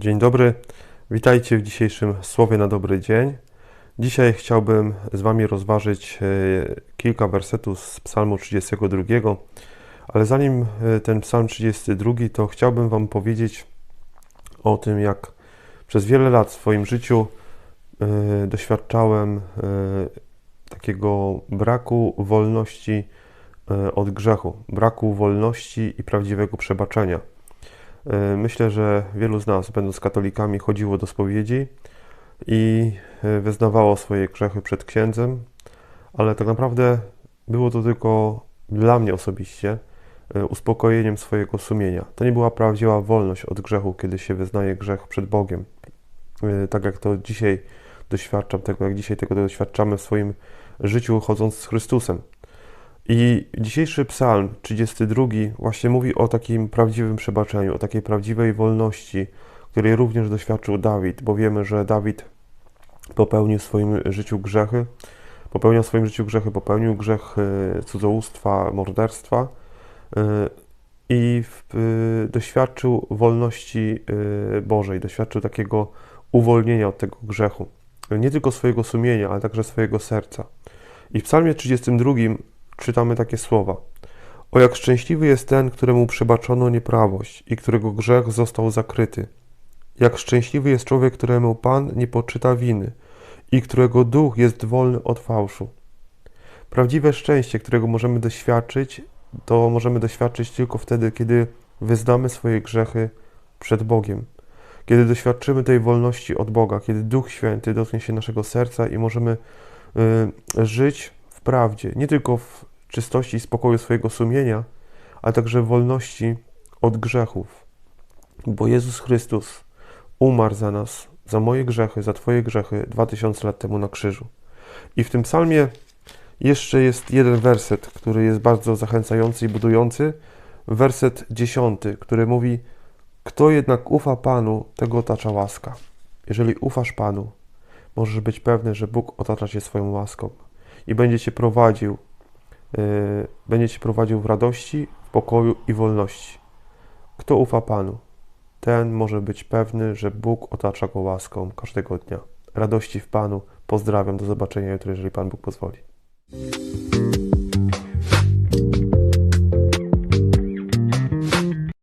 Dzień dobry, witajcie w dzisiejszym Słowie na dobry dzień. Dzisiaj chciałbym z Wami rozważyć e, kilka wersetów z Psalmu 32, ale zanim e, ten Psalm 32, to chciałbym Wam powiedzieć o tym, jak przez wiele lat w swoim życiu e, doświadczałem takiego braku wolności od grzechu, braku wolności i prawdziwego przebaczenia. E, Myślę, że wielu z nas, będąc katolikami, chodziło do spowiedzi i e, wyznawało swoje grzechy przed księdzem, ale tak naprawdę było to tylko dla mnie osobiście e, uspokojeniem swojego sumienia. To nie była prawdziwa wolność od grzechu, kiedy się wyznaje grzech przed Bogiem. Tak jak to dzisiaj doświadczam, tego jak dzisiaj tego doświadczamy w swoim życiu chodząc z Chrystusem. I dzisiejszy psalm 32 właśnie mówi o takim prawdziwym przebaczeniu, o takiej prawdziwej wolności, której również doświadczył Dawid, bo wiemy, że Dawid popełnił w swoim życiu grzechy, popełniał w swoim życiu grzechy, popełnił grzech e, cudzołóstwa, morderstwa e, i e, doświadczył wolności Bożej, doświadczył takiego uwolnienia od tego grzechu. Nie tylko swojego sumienia, ale także swojego serca. I w psalmie 32 czytamy takie słowa. O jak szczęśliwy jest ten, któremu przebaczono nieprawość i którego grzech został zakryty. Jak szczęśliwy jest człowiek, któremu Pan nie poczyta winy i którego duch jest wolny od fałszu. Prawdziwe szczęście, którego możemy doświadczyć, to możemy doświadczyć tylko wtedy, kiedy wyznamy swoje grzechy przed Bogiem. Kiedy doświadczymy tej wolności od Boga, kiedy Duch Święty dotknie się naszego serca i możemy y, żyć w prawdzie, nie tylko w czystości i spokoju swojego sumienia, ale także wolności od grzechów. Bo Jezus Chrystus umarł za nas, za moje grzechy, za Twoje grzechy 2000 lat temu na krzyżu. I w tym psalmie jeszcze jest jeden werset, który jest bardzo zachęcający i budujący. Werset dziesiąty, który mówi: Kto jednak ufa Panu, tego otacza łaska. Jeżeli ufasz Panu, możesz być pewny, że Bóg otacza cię swoją łaską i będzie cię prowadził, będzie cię prowadził w radości, w pokoju i wolności. Kto ufa Panu, ten może być pewny, że Bóg otacza go łaską każdego dnia. Radości w Panu. Pozdrawiam, do zobaczenia jutro, jeżeli Pan Bóg pozwoli.